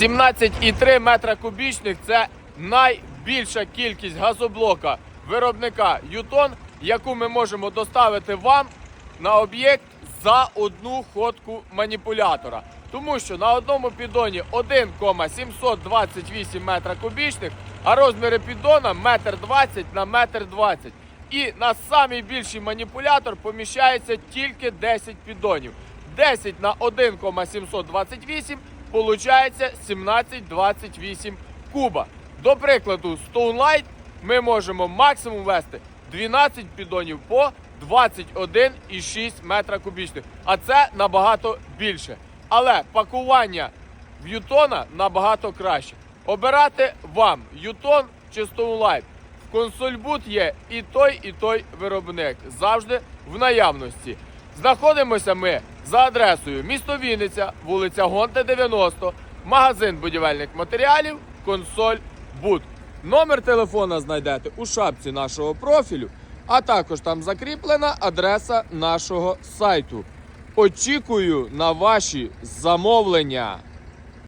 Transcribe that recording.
17,3 метра кубічних це найбільша кількість газоблока виробника Ютон, яку ми можемо доставити вам на об'єкт за одну ходку маніпулятора. Тому що на одному піддоні 1,728 метра кубічних, а розміри піддона 1,20 на 1,20 І на самий більший маніпулятор поміщається тільки 10 піддонів. 10 на 1,728 получається 1728 куба. До прикладу, Stone Light ми можемо максимум вести 12 піддонів по 21,6 метра кубічних. А це набагато більше. Але пакування в Ютона набагато краще. Обирати вам Ютон чи Stone Light. В консольбут є і той, і той виробник. Завжди в наявності. Знаходимося ми за адресою місто Вінниця, вулиця Гонте 90, магазин будівельних матеріалів, консоль Буд. Номер телефона знайдете у шапці нашого профілю, а також там закріплена адреса нашого сайту. Очікую на ваші замовлення.